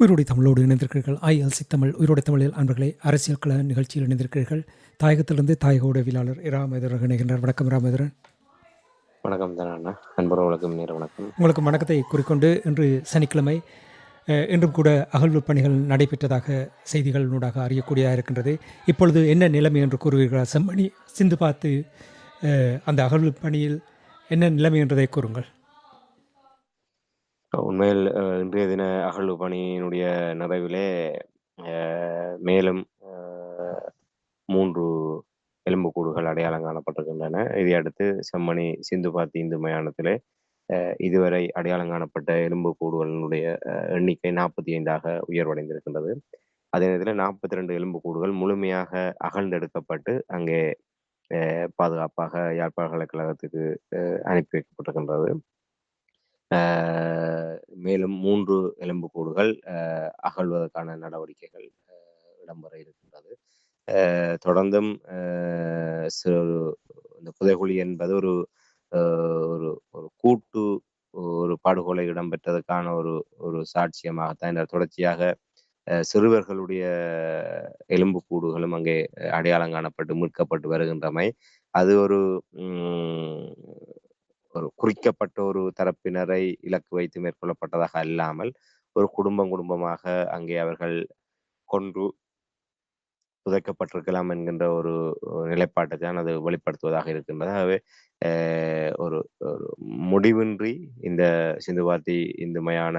உயிரோடை தமிழோடு இணைந்திருக்கிறீர்கள். ஐஎல்சி தமிழ் உயிரோடை தமிழில் அன்பர்களே அரசியல் கள நிகழ்ச்சியில் இணைந்திருக்கிறீர்கள். தாயகத்திலிருந்து தாயக உடவியலாளர் இராமேதரன் இணைகின்றார். வணக்கம் இராமேதரன். வணக்கம் தானே அண்ணா. அன்புறவர்களுக்கும் நேர வணக்கம். உங்களுக்கு வணக்கத்தை குறிக்கொண்டு இன்று சனிக்கிழமை இன்றும் கூட அகழ்வு பணிகள் நடைபெற்றதாக செய்திகளினூடாக அறியக்கூடியதாக இருக்கின்றது. இப்பொழுது என்ன நிலைமை என்று கூறுவீர்களா? செம்மணி சிந்து பார்த்து அந்த அகழ்வு பணியில் என்ன நிலைமை என்றதை கூறுங்கள். உண்மையில் இன்றைய தின அகழ்வு பணியினுடைய நிறைவிலே மேலும் மூன்று எலும்புக்கூடுகள் அடையாளம் காணப்பட்டிருக்கின்றன. இதையடுத்து செம்மணி சிந்து பாத்தி இந்து மயானத்திலே இதுவரை அடையாளம் காணப்பட்ட எலும்புக்கூடுகளினுடைய அஹ், எண்ணிக்கை நாற்பத்தி ஐந்தாக உயர்வடைந்திருக்கின்றது. அதே நேரத்தில் நாற்பத்தி ரெண்டு எலும்புக்கூடுகள் முழுமையாக அகழ்ந்தெடுக்கப்பட்டு அங்கே அஹ், பாதுகாப்பாக யாழ்ப்பாள் கழகத்துக்கு அஹ், அனுப்பி வைக்கப்பட்டிருக்கின்றது. மேலும் மூன்று எலும்புக்கூடுகள் அஹ், அகழ்வதற்கான நடவடிக்கைகள் அஹ், இடம்பெற இருக்கின்றது. தொடர்ந்தும் சிறு- இந்த புதைகுழி என்பது ஒரு ஒரு ஒரு கூட்டு ஒரு படுகொலை இடம்பெற்றதற்கான ஒரு ஒரு சாட்சியமாகத்தான் இந்த தொடர்ச்சியாக சிறுவர்களுடைய எலும்புக்கூடுகளும் அங்கே அடையாளம் காணப்பட்டு மீட்கப்பட்டு வருகின்றமை. அது ஒரு ஒரு குறிக்கப்பட்ட ஒரு தரப்பினரை இலக்கு வைத்து மேற்கொள்ளப்பட்டதாக அல்லாமல் ஒரு குடும்பம் குடும்பமாக அங்கே அவர்கள் கொன்று புதைக்கப்பட்டிருக்கலாம் என்கின்ற ஒரு நிலைப்பாட்டை தான் அது வெளிப்படுத்துவதாக இருக்கின்றது. ஆகவே ஒரு ஒரு முடிவின்றி இந்த சிந்துவாத்தி இந்துமையான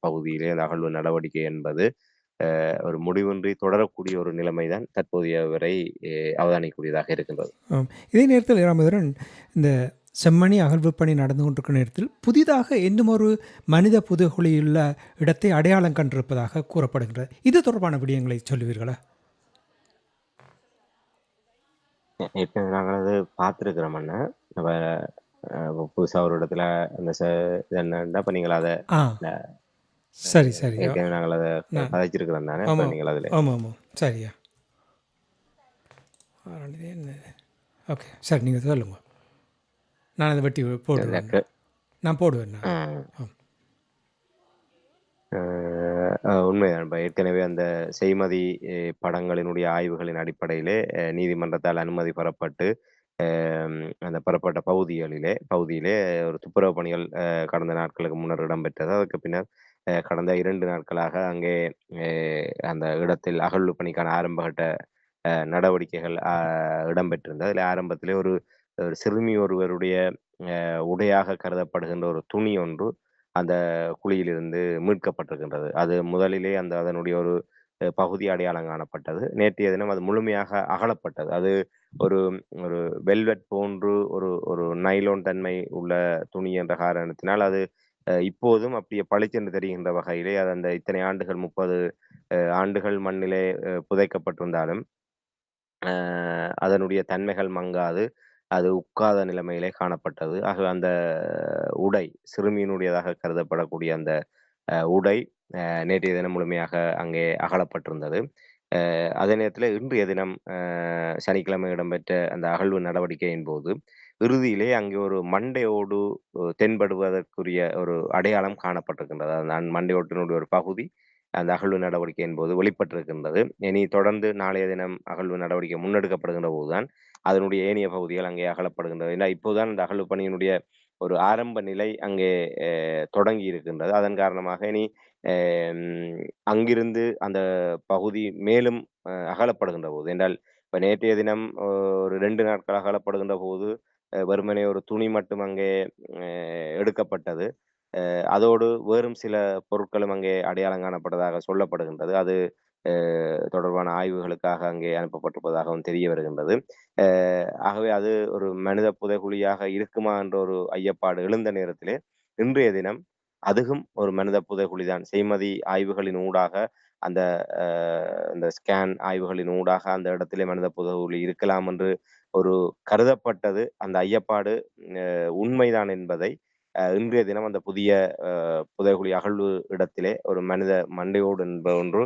பகுதியிலே அந்த அகழ்வு நடவடிக்கை என்பது ஒரு முடிவின்றி தொடரக்கூடிய ஒரு நிலைமைதான் தற்போதைய வரை அவதானிக்கக்கூடியதாக அவதானிக்கூடியதாக இருக்கின்றது இதே நேரத்தில் இராமேதரன் இந்த செம்மணி அகழ்வு பணி நடந்து கொண்டிருக்கிற நேரத்தில் புதிதாக இன்னும் ஒரு மனித புதைகுழியுள்ள இடத்தை அடையாளம் கண்டிருப்பதாக கூறப்படுகின்றது. இது தொடர்பான விடயங்களை சொல்லுவீர்களா? ஏற்கனவே நாங்கள் அது பார்த்துருக்குறோம் அண்ணா. நம்ம அஹ், புதுசா ஒரு இடத்துல அந்த என்னன்னா இப்போ நீங்கள் அதை சரி சரி. நாங்கள் அதை நான் கதைச்சிருக்கிறோம் தானே இப்போ நீங்கள் அதில். ஆமாம் ஆமாம் சரியா. ஓகே. சரி நீங்கள் சொல்லுங்க. நான் அதை வெட்டி போடுவேன் நான். போடுவேன். உண்மைதான். ஏற்கனவே அந்த செய்மதி படங்களினுடைய ஆய்வுகளின் அடிப்படையிலே நீதிமன்றத்தால் அனுமதி பெறப்பட்டு அந்த பெறப்பட்ட பகுதிகளிலே பகுதியிலே ஒரு துப்புரவு பணிகள் கடந்த நாட்களுக்கு முன்னர் இடம்பெற்றது. அதுக்கு பின்னர் கடந்த இரண்டு நாட்களாக அங்கே அந்த இடத்தில் அகழ்வு பணிக்கான ஆரம்பகட்ட நடவடிக்கைகள் அஹ், இடம்பெற்றிருந்தது. அதில் ஆரம்பத்திலே ஒரு ஒரு சிறுமி ஒருவருடைய அஹ், உடையாக கருதப்படுகின்ற ஒரு துணி ஒன்று அந்த குழியிலிருந்து மீட்கப்பட்டிருக்கின்றது. அது முதலிலே அந்த அதனுடைய ஒரு அஹ், பகுதி அடையாளம் காணப்பட்டது. நேற்றைய தினம் அது முழுமையாக அகலப்பட்டது. அது ஒரு ஒரு வெல்வெட் போன்று ஒரு ஒரு நைலோன் தன்மை உள்ள துணி என்ற காரணத்தினால் அது அஹ், இப்போதும் அப்படியே பளிச்சென்று தெரிகின்ற வகையிலே அது அந்த இத்தனை ஆண்டுகள் முப்பது ஆண்டுகள் மண்ணிலே அஹ், புதைக்கப்பட்டிருந்தாலும் அதனுடைய தன்மைகள் மங்காது. அது உட்காத நிலைமையிலே காணப்பட்டது. ஆகவே அந்த உடை சிறுமியினுடையதாக கருதப்படக்கூடிய அந்த உடை நேற்றைய தினம் முழுமையாக அங்கே அகலப்பட்டிருந்தது. அதே நேரத்தில் இன்றைய தினம் சனிக்கிழமை இடம்பெற்ற அந்த அகழ்வு நடவடிக்கையின் போது இறுதியிலே அங்கே ஒரு மண்டையோடு தென்படுவதற்குரிய ஒரு அடையாளம் காணப்பட்டிருக்கின்றது. அந்த மண்டையோட்டினுடைய ஒரு பகுதி அந்த அகழ்வு நடவடிக்கையின் போது வெளிப்பட்டிருக்கின்றது. இனி தொடர்ந்து நாளைய தினம் அகழ்வு நடவடிக்கை முன்னெடுக்கப்படுகின்ற போதுதான் அதனுடைய ஏனைய பகுதிகள் அங்கே அகலப்படுகின்றது. ஏன்னா இப்போதான் இந்த அகழ்வு பணியினுடைய ஒரு ஆரம்ப நிலை அங்கே தொடங்கி இருக்கின்றது. அதன் காரணமாக இனி அங்கிருந்து அந்த பகுதி மேலும் அகலப்படுகின்ற போது என்றால் இப்போ நேற்றைய தினம் ஒரு ரெண்டு நாட்கள் அகலப்படுகின்ற போது வெறுமனே ஒரு துணி மட்டும் அங்கே எடுக்கப்பட்டது. அதோடு வேறும் சில பொருட்களும் அங்கே அடையாளம் காணப்பட்டதாக சொல்லப்படுகின்றது. அது தொடர்பான ஆய்வுகளுக்காக அங்கே அனுப்பப்பட்டிருப்பதாகவும் தெரிய வருகின்றது. அஹ், ஆகவே அது ஒரு மனித புதைகுழியாக இருக்குமா என்ற ஒரு ஐயப்பாடு எழுந்த நேரத்திலே இன்றைய தினம் அதுவும் ஒரு மனித புதைகுழிதான் செய்மதி ஆய்வுகளின் ஊடாக அந்த அஹ், ஸ்கேன் ஆய்வுகளின் ஊடாக அந்த இடத்திலே மனித புதைகுழி இருக்கலாம் என்று ஒரு கருதப்பட்டது. அந்த ஐயப்பாடு உண்மைதான் என்பதை இன்றைய தினம் அந்த புதிய அஹ், புதைகுழி அகழ்வு இடத்திலே ஒரு மனித மண்டையோடு என்ப ஒன்று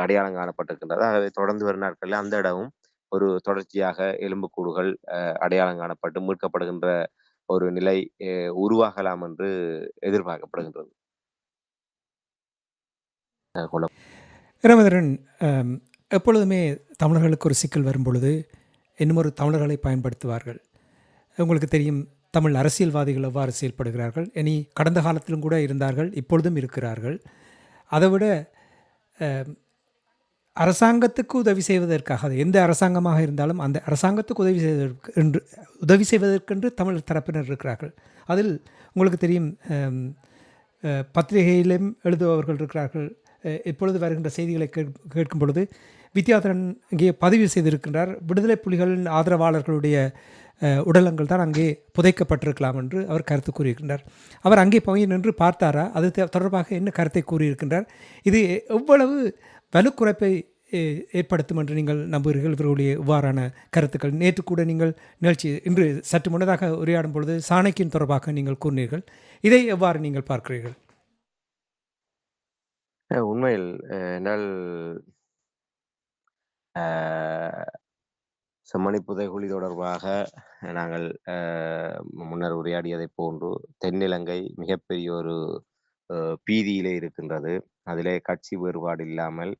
அடையாளம் காணப்பட்டிருக்கின்றது. ஆகவே தொடர்ந்து வரும் நாட்களில் அந்த இடமும் ஒரு தொடர்ச்சியாக எலும்புக்கூடுகள் அஹ், அடையாளம் காணப்பட்டு மீட்கப்படுகின்ற ஒரு நிலை அஹ், உருவாகலாம் என்று எதிர்பார்க்கப்படுகின்றது. அ எப்பொழுதுமே தமிழர்களுக்கு ஒரு சிக்கல் வரும்பொழுது இன்னுமொரு தமிழர்களை பயன்படுத்துவார்கள். உங்களுக்கு தெரியும் தமிழ் அரசியல்வாதிகள் எவ்வாறு செயல்படுகிறார்கள்? இனி கடந்த காலத்திலும் கூட இருந்தார்கள் இப்பொழுதும் இருக்கிறார்கள். அதைவிட அரசாங்கத்துக்கு உதவி செய்வதற்காக அது எந்த அரசாங்கமாக இருந்தாலும் அந்த அரசாங்கத்துக்கு உதவி செய்வதற்கு என்று உதவி செய்வதற்கென்று தமிழ் தரப்பினர் இருக்கிறார்கள். அதில் உங்களுக்கு தெரியும் பத்திரிகையிலும் எழுதுபவர்கள் இருக்கிறார்கள். இப்பொழுது வருகின்ற செய்திகளை கேட்- கேட்கும் பொழுது வித்யாதரன் இங்கே பதிவு செய்திருக்கின்றார். விடுதலை புலிகளின் ஆதரவாளர்களுடைய உடலங்கள் தான் அங்கே புதைக்கப்பட்டிருக்கலாம் என்று அவர் கருத்து கூறியிருக்கின்றார். அவர் அங்கே போய் நின்று பார்த்தாரா? அது தொடர்பாக என்ன கருத்தை கூறியிருக்கின்றார்? இது எவ்வளவு வலுக்குறைப்பை ஏற்படுத்தும் என்று நீங்கள் நம்புகிறீர்கள்? இவர்களுடைய இவ்வாறான கருத்துக்கள். நேற்று கூட நீங்கள் நிகழ்ச்சி இன்று சற்று முன்னதாக உரையாடும் பொழுது சாணக்கியின் தொடர்பாக நீங்கள் கூறினீர்கள். இதை எவ்வாறு நீங்கள் பார்க்கிறீர்கள்? உண்மையில் என்னால் செம்மணி புதைகுழி தொடர்பாக நாங்கள் முன்னர் உரையாடியதை போன்று தென்னிலங்கை மிகப்பெரிய ஒரு பீதியிலே இருக்கின்றது. அதிலே கட்சி வேறுபாடு இல்லாமல்,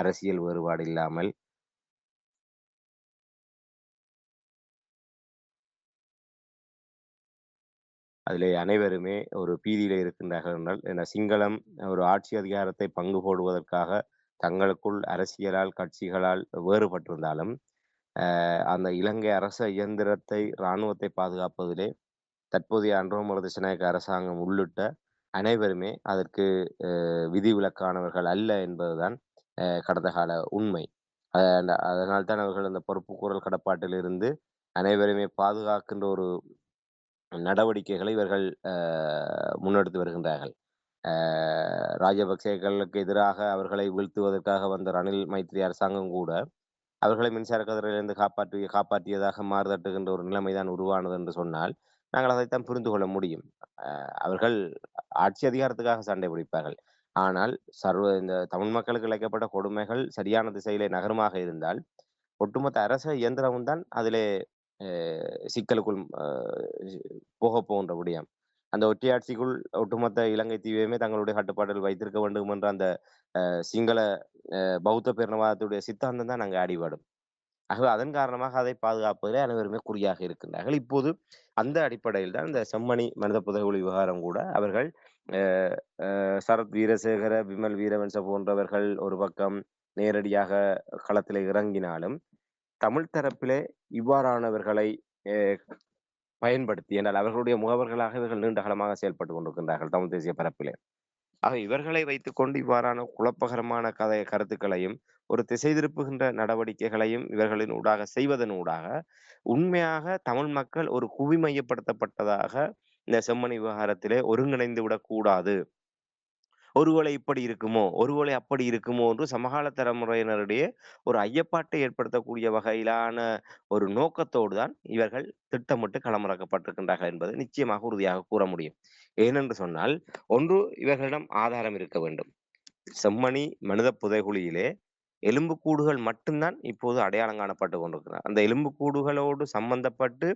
அரசியல் வேறுபாடு இல்லாமல் அதிலே அனைவருமே ஒரு பீதியிலே இருக்கின்றார்கள் என்றால், சிங்களம் ஒரு ஆட்சி அதிகாரத்தை பங்கு போடுவதற்காக தங்களுக்குள் அரசியலால், கட்சிகளால் வேறுபட்டிருந்தாலும், அந்த இலங்கை அரச இயந்திரத்தை, இராணுவத்தை பாதுகாப்பதிலே தற்போதைய அன்ரோமர திசநாயக்க அரசாங்கம் உள்ளிட்ட அனைவருமே அதற்கு விதிவிலக்கானவர்கள் அல்ல என்பதுதான் கடந்த கால உண்மை. அதனால்தான் அதனால் தான் அவர்கள் அந்த பொறுப்புக்கூறல் கடப்பாட்டிலிருந்து அனைவருமே பாதுகாக்கின்ற ஒரு நடவடிக்கைகளை இவர்கள் முன்னெடுத்து வருகின்றார்கள். ராஜபக்சேக்களுக்கு எதிராக அவர்களை வீழ்த்துவதற்காக வந்த ரணில் மைத்திரி அரசாங்கம் கூட, அவர்களை மின்சார கதிரிலிருந்து காப்பாற்றி காப்பாற்றியதாக மாறுதட்டுகின்ற ஒரு நிலைமைதான் உருவானது என்று சொன்னால், நாங்கள் அதைத்தான் புரிந்து கொள்ள முடியும். அவர்கள் ஆட்சி அதிகாரத்துக்காக சண்டை பிடிப்பார்கள். ஆனால் சர்வ இந்த தமிழ் மக்களுக்கு இழைக்கப்பட்ட கொடுமைகள் சரியான திசையிலே நகரமாக இருந்தால், ஒட்டுமொத்த அரச இயந்திரமும் தான் அதிலே சிக்கலுக்குள் போக போகப் போகின்ற விடயம். அந்த ஒற்றையாட்சிக்குள் ஒட்டுமொத்த இலங்கை தீவையுமே தங்களுடைய கட்டுப்பாட்டில் வைத்திருக்க வேண்டும் என்ற அந்த சிங்கள பௌத்த பெருணவாதத்துடைய சித்தாந்தம் தான் அங்கு அடிபடும். ஆகவே அதன் காரணமாக அதை பாதுகாப்பதிலே அனைவருமே குறியாக இருக்கின்றார்கள். இப்போது அந்த அடிப்படையில் தான் இந்த செம்மணி மனித புதைகுழி விவகாரம் கூட அவர்கள் சரத் வீரசேகர, விமல் வீரவன்ச போன்றவர்கள் ஒரு பக்கம் நேரடியாக களத்திலே இறங்கினாலும், தமிழ் தரப்பிலே இவ்வாறானவர்களை பயன்படுத்தி என்றால் அவர்களுடைய முகவர்களாக இவர்கள் நீண்ட காலமாக செயல்பட்டு கொண்டிருக்கின்றார்கள் தமிழ் தேசிய பரப்பிலே. ஆக இவர்களை வைத்துக்கொண்டு இவ்வாறான குழப்பகரமான கதை கருத்துக்களையும், ஒரு திசை திருப்புகின்ற நடவடிக்கைகளையும் இவர்களின் ஊடாக செய்வதன் ஊடாக, உண்மையாக தமிழ் மக்கள் ஒரு குவிமையப்படுத்தப்பட்டதாக இந்த செம்மணி விவகாரத்திலே ஒருங்கிணைந்து விடக்கூடாது. ஒருவேளை இப்படி இருக்குமோ? ஒருவேளை அப்படி இருக்குமோ? என்று சமகால தலைமுறையினருடைய ஒரு ஐயப்பாட்டை ஏற்படுத்தக்கூடிய வகையிலான ஒரு நோக்கத்தோடு தான் இவர்கள் திட்டமிட்டு களமிறக்கப்பட்டிருக்கின்றார்கள் என்பது நிச்சயமாக உறுதியாக கூற முடியும். ஏனென்று சொன்னால், ஒன்று இவர்களிடம் ஆதாரம் இருக்க வேண்டும். செம்மணி மனித புதைகுழியிலே எலும்புக்கூடுகள் மட்டும்தான் இப்போது அடையாளம் காணப்பட்டுக் கொண்டிருக்கிறார் அந்த எலும்புக்கூடுகளோடு சம்பந்தப்பட்டு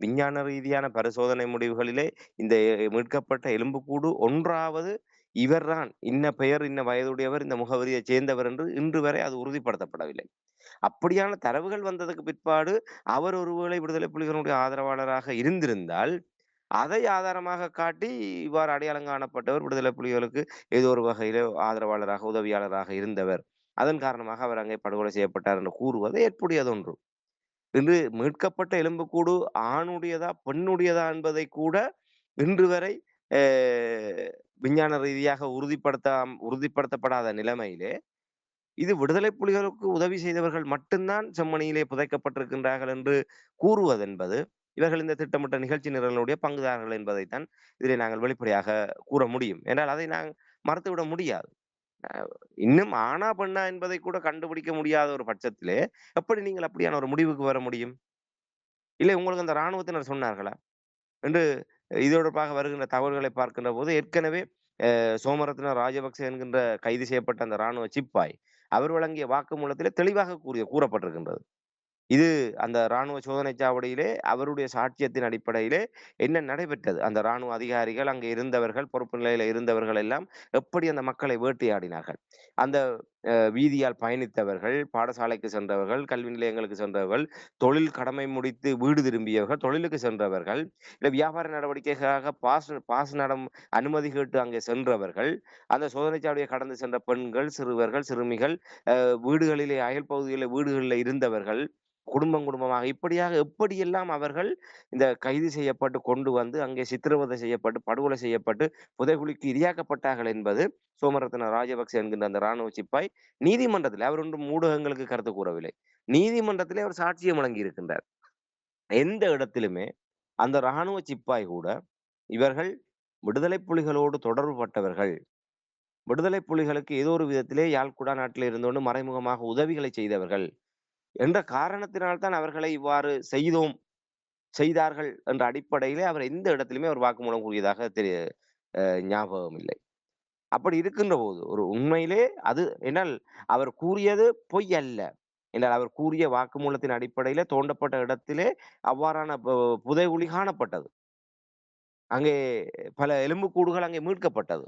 விஞ்ஞான ரீதியான பரிசோதனை முடிவுகளிலே இந்த மீட்கப்பட்ட எலும்புக்கூடு ஒன்றாவது இவர்தான் இன்ன பெயர், இன்ன வயதுடையவர், இந்த முகவரியை சேர்ந்தவர் என்று இன்று வரை அது உறுதிப்படுத்தப்படவில்லை. அப்படியான தரவுகள் வந்ததற்கு பிற்பாடு அவர் ஒருவேளை விடுதலை புலிகளுடைய ஆதரவாளராக இருந்திருந்தால், அதை ஆதாரமாக காட்டி இவ்வாறு அடையாளம் காணப்பட்டவர் விடுதலை புலிகளுக்கு ஏதோ ஒரு வகையில ஆதரவாளராக, உதவியாளராக இருந்தவர். அதன் காரணமாக அவர் அங்கே படுகொலை செய்யப்பட்டார் என்று கூறுவது ஏற்புடையதொன்று. இன்று மீட்கப்பட்ட எலும்புக்கூடு ஆணுடையதா, பெண்ணுடையதா என்பதை கூட இன்று வரை விஞ்ஞான ரீதியாக உறுதிப்படுத்த உறுதிப்படுத்தப்படாத நிலைமையிலே, இது விடுதலை புலிகளுக்கு உதவி செய்தவர்கள் மட்டும்தான் செம்மணியிலே புதைக்கப்பட்டிருக்கின்றார்கள் என்று கூறுவதென்பது, இவர்கள் இந்த திட்டமிட்ட நிகழ்ச்சி நிரலுடைய பங்குதாரர்கள் என்பதைத்தான் இதிலே நாங்கள் வெளிப்படையாக கூற முடியும். என்றால் அதை நாங்கள் மறுத்துவிட முடியாது. இன்னும் ஆனா பெண்ணா என்பதை கூட கண்டுபிடிக்க முடியாத ஒரு பட்சத்திலே, எப்படி நீங்கள் அப்படியான ஒரு முடிவுக்கு வர முடியும்? இல்லை உங்களுக்கு அந்த இராணுவத்தினர் சொன்னார்களா? என்று இது தொடர்பாக வருகின்ற தகவல்களை பார்க்கின்ற போது, ஏற்கனவே சோமரத்ன ராஜபக்ச என்கின்ற கைது செய்யப்பட்ட அந்த இராணுவ சிப்பாய், அவர் வழங்கிய வாக்குமூலத்திலே தெளிவாக கூறிய கூறப்பட்டிருக்கின்றது. இது அந்த ராணுவ சோதனை சாவடியிலே அவருடைய சாட்சியத்தின் அடிப்படையிலே என்ன நடைபெற்றது? அந்த ராணுவ அதிகாரிகள், அங்கே இருந்தவர்கள், பொறுப்பு நிலையில இருந்தவர்கள் எல்லாம் எப்படி அந்த மக்களை வேட்டையாடினார்கள்? அந்த வீதியால் பயணித்தவர்கள், பாடசாலைக்கு சென்றவர்கள், கல்வி நிலையங்களுக்கு சென்றவர்கள், தொழில் கடமை முடித்து வீடு திரும்பியவர்கள், தொழிலுக்கு சென்றவர்கள், இல்லை வியாபார நடவடிக்கைக்காக பாஸ் பாஸ் நடம் அனுமதி கேட்டு அங்கே சென்றவர்கள், அந்த சோதனைச்சாவடியை கடந்து சென்ற பெண்கள், சிறுவர்கள், சிறுமிகள், வீடுகளிலே அயல் பகுதிகளில் வீடுகளில் இருந்தவர்கள், குடும்பம் குடும்பமாக இப்படியாக எப்படியெல்லாம் அவர்கள் இந்த கைது செய்யப்பட்டு கொண்டு வந்து அங்கே சித்திரவதை செய்யப்பட்டு, படுகொலை செய்யப்பட்டு, புதைகுழிக்கு இரியாக்கப்பட்டார்கள் என்பது சோமரத்ன ராஜபக்ச என்கின்ற அந்த ராணுவ சிப்பாய் நீதிமன்றத்தில் அவர் ஒன்றும் ஊடகங்களுக்கு கருத்து கூறவில்லை. நீதிமன்றத்திலே அவர் சாட்சியம் வழங்கியிருக்கின்றார். எந்த இடத்திலுமே அந்த இராணுவ சிப்பாய் கூட இவர்கள் விடுதலை புலிகளோடு தொடர்புபட்டவர்கள். விடுதலை புலிகளுக்கு ஏதோ ஒரு விதத்திலே யாழ்குடா நாட்டில் இருந்தோண்டு மறைமுகமாக உதவிகளை செய்தவர்கள். என்ற காரணத்தினால்தான் அவர்களை இவ்வாறு செய்தோம், செய்தார்கள் என்ற அடிப்படையிலே அவர் எந்த இடத்திலுமே அவர் வாக்குமூலம் கூறியதாக தெரிய ஞாபகம் இல்லை. அப்படி இருக்கின்றபோது, ஒரு உண்மையிலே அது என்னால் அவர் கூறியது பொய் அல்ல. என்றால் அவர் கூறிய வாக்குமூலத்தின் அடிப்படையிலே தோண்டப்பட்ட இடத்திலே அவ்வாறான பு புதைகுழி காணப்பட்டது. அங்கே பல எலும்புக்கூடுகள் அங்கே மீட்கப்பட்டது.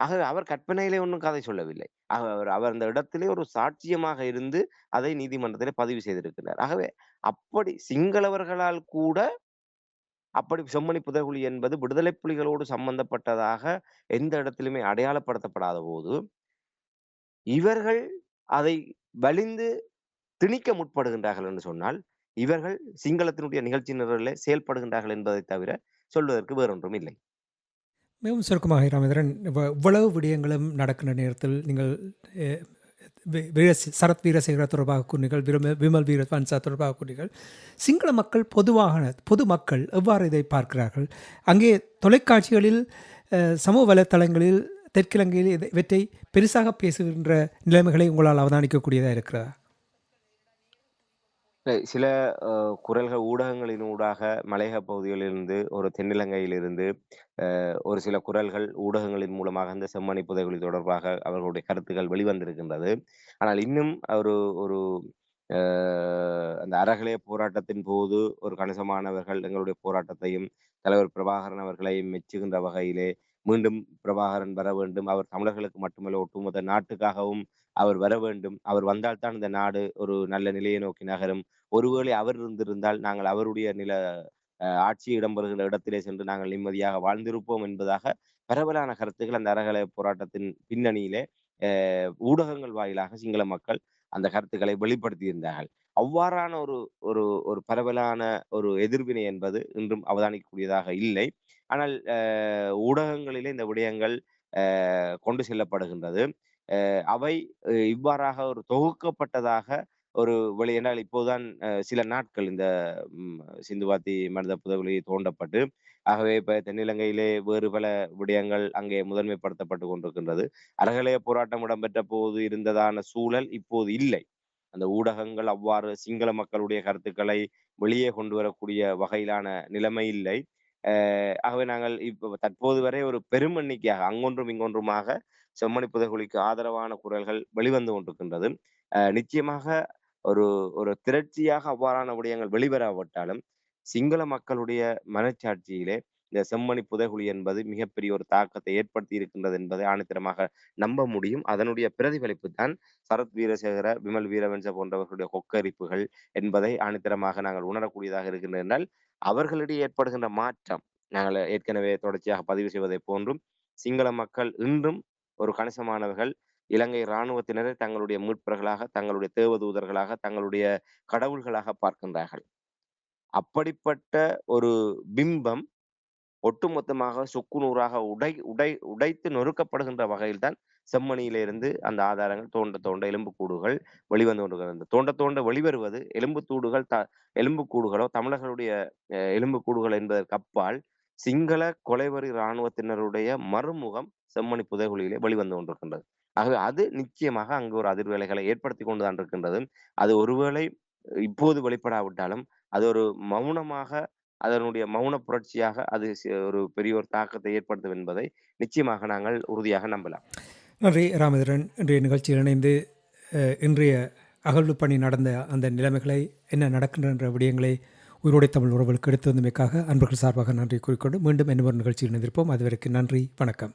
ஆகவே அவர் கற்பனையிலே ஒன்றும் கதை சொல்லவில்லை. அவர் அவர் அந்த இடத்திலே ஒரு சாட்சியமாக இருந்து அதை நீதிமன்றத்திலே பதிவு செய்திருக்கிறார். ஆகவே அப்படி சிங்களவர்களால் கூட அப்படி செம்மணி புதைகுழி என்பது விடுதலை புலிகளோடு சம்பந்தப்பட்டதாக எந்த இடத்திலுமே அடையாளப்படுத்தப்படாத போது, இவர்கள் அதை வலிந்து திணிக்க முற்படுகின்றார்கள் என்று சொன்னால், இவர்கள் சிங்களத்தினுடைய நிகழ்ச்சி நிரலில் செயல்படுகின்றார்கள் என்பதை தவிர சொல்வதற்கு வேறொன்றும் இல்லை. மிகவும் சுருக்கமாக ராமேந்திரன், இவ்வளவு விடயங்களும் நடக்கின்ற நேரத்தில் நீங்கள் வீர சரத் வீரசேகர தொடர்பாக கூறினீர்கள், விமல் விமல் வீரவன்ச தொடர்பாக கூறினீர்கள். சிங்கள மக்கள் பொதுவாக பொதுமக்கள் எவ்வாறு இதை பார்க்கிறார்கள்? அங்கே தொலைக்காட்சிகளில், சமூக வலைத்தளங்களில் தெற்கிழங்கையில் இதை இவற்றை பெருசாக பேசுகின்ற நிலைமைகளை உங்களால் அவதானிக்கக்கூடியதாக இருக்கிறதா? இல்லை, சில அ குரல்கள் ஊடகங்களினூடாக மலையக பகுதிகளிலிருந்து, ஒரு தென்னிலங்கையிலிருந்து அ ஒரு சில குரல்கள் ஊடகங்களின் மூலமாக அந்த செம்மணி புதைகுழி தொடர்பாக அவர்களுடைய கருத்துக்கள் வெளிவந்திருக்கின்றது. ஆனால் இன்னும் ஒரு ஒரு அ அந்த அறகலைய போராட்டத்தின் போது ஒரு கணிசமானவர்கள் எங்களுடைய போராட்டத்தையும், தலைவர் பிரபாகரன் அவர்களையும் மெச்சுகின்ற வகையிலே, மீண்டும் பிரபாகரன் வர வேண்டும். அவர் தமிழர்களுக்கு மட்டுமல்ல, ஒட்டுமொத்த நாட்டுக்காகவும் அவர் வர வேண்டும். அவர் வந்தால் தான் இந்த நாடு ஒரு நல்ல நிலையை நோக்கி நகரும். ஒருவேளை அவர் இருந்திருந்தால், நாங்கள் அவருடைய நில ஆட்சி இடம்பெறுகிற இடத்திலே சென்று நாங்கள் நிம்மதியாக வாழ்ந்திருப்போம் என்பதாக பரவலான கருத்துக்கள் அந்த அறகலை போராட்டத்தின் பின்னணியிலே ஊடகங்கள் வாயிலாக சிங்கள மக்கள் அந்த கருத்துக்களை வெளிப்படுத்தியிருந்தார்கள். அவ்வாறான ஒரு ஒரு ஒரு பரவலான ஒரு எதிர்வினை என்பது இன்றும் அவதானிக்கக்கூடியதாக இல்லை. ஆனால் ஊடகங்களிலே இந்த விடயங்கள் கொண்டு செல்லப்படுகின்றது. அவை இவ்வாறாக ஒரு தொகுக்கப்பட்டதாக ஒரு வழி என்றால் இப்போதுதான் சில நாட்கள் இந்த சிந்துவாத்தி மனித புதகுலி தோண்டப்பட்டு, ஆகவே இப்ப தென்னிலங்கையிலே வேறு பல விடயங்கள் அங்கே முதன்மைப்படுத்தப்பட்டு கொண்டிருக்கின்றது. அறகலைய போராட்டம் இடம்பெற்ற போது இருந்ததான சூழல் இப்போது இல்லை. அந்த ஊடகங்கள் அவ்வாறு சிங்கள மக்களுடைய கருத்துக்களை வெளியே கொண்டு வரக்கூடிய வகையிலான நிலைமை இல்லை. ஆகவே நாங்கள் இப்போ தற்போது வரை ஒரு பெரும் எண்ணிக்கையாக அங்கொன்றும், இங்கொன்றுமாக செம்மணி புதைகுழிக்கு ஆதரவான குரல்கள் வெளிவந்து கொண்டிருக்கின்றது. நிச்சயமாக ஒரு ஒரு திரட்சியாக அவ்வாறான விடயங்கள் வெளிவராவிட்டாலும், சிங்கள மக்களுடைய மனச்சாட்சியிலே இந்த செம்மணி புதைகுழி என்பது மிகப்பெரிய ஒரு தாக்கத்தை ஏற்படுத்தி இருக்கின்றது என்பதை ஆணித்தரமாக நம்ப முடியும். அதனுடைய பிரதிபலிப்பு தான் சரத் வீரசேகர, விமல் வீரவன்ச போன்றவர்களுடைய கொக்கரிப்புகள் என்பதை ஆணித்தரமாக நாங்கள் உணரக்கூடியதாக இருக்கின்றது என்றால், அவர்களிடையே ஏற்படுகின்ற மாற்றம், நாங்கள் ஏற்கனவே தொடர்ச்சியாக பதிவு செய்வதைப் போன்றும், சிங்கள மக்கள் இன்றும் ஒரு கணிசமானவர்கள் இலங்கை இராணுவத்தினரை தங்களுடைய மீட்பர்களாக, தங்களுடைய தேவதூதர்களாக, தங்களுடைய கடவுள்களாக பார்க்கின்றார்கள். அப்படிப்பட்ட ஒரு பிம்பம் ஒட்டுமொத்தமாக சுக்குநூறாக உடை உடை உடைத்து நொறுக்கப்படுகின்ற வகையில் தான் செம்மணியிலிருந்து அந்த ஆதாரங்கள் தோண்ட தோண்ட எலும்புக்கூடுகள் வெளிவந்து கொண்டிருக்கிறது. தோண்ட தோண்ட வெளிவருவது எலும்புத்தூடுகள் த எலும்புக்கூடுகளோ, தமிழர்களுடைய எலும்புக்கூடுகள் என்பதற்கு அப்பால், சிங்கள கொலைவரி இராணுவத்தினருடைய மறுமுகம் செம்மணி புதைகுழியிலே வெளிவந்து கொண்டிருக்கின்றது. ஆகவே அது நிச்சயமாக அங்கு ஒரு அதிர்வேலைகளை ஏற்படுத்தி கொண்டு தான் இருக்கின்றது. அது ஒருவேளை இப்போது வெளிப்படாவிட்டாலும், அது ஒரு மௌனமாக அதனுடைய மௌன புரட்சியாக அது ஒரு பெரிய ஒரு தாக்கத்தை ஏற்படுத்தும் என்பதை நிச்சயமாக நாங்கள் உறுதியாக நம்பலாம். நன்றி ராமதரன் இன்றைய நிகழ்ச்சியில் இணைந்து இன்றைய அகழ்வு பணி நடந்த அந்த நிலைமைகளை என்ன நடக்கின்ற விடயங்களை உயிரோடை தமிழ் உறவுகளுக்கு எடுத்து வந்தமைக்காக அன்பர்கள் சார்பாக நன்றி கூறிக்கொண்டு மீண்டும் என்ன ஒரு நிகழ்ச்சியில் இணைந்திருப்போம் அதுவரைக்கு நன்றி வணக்கம்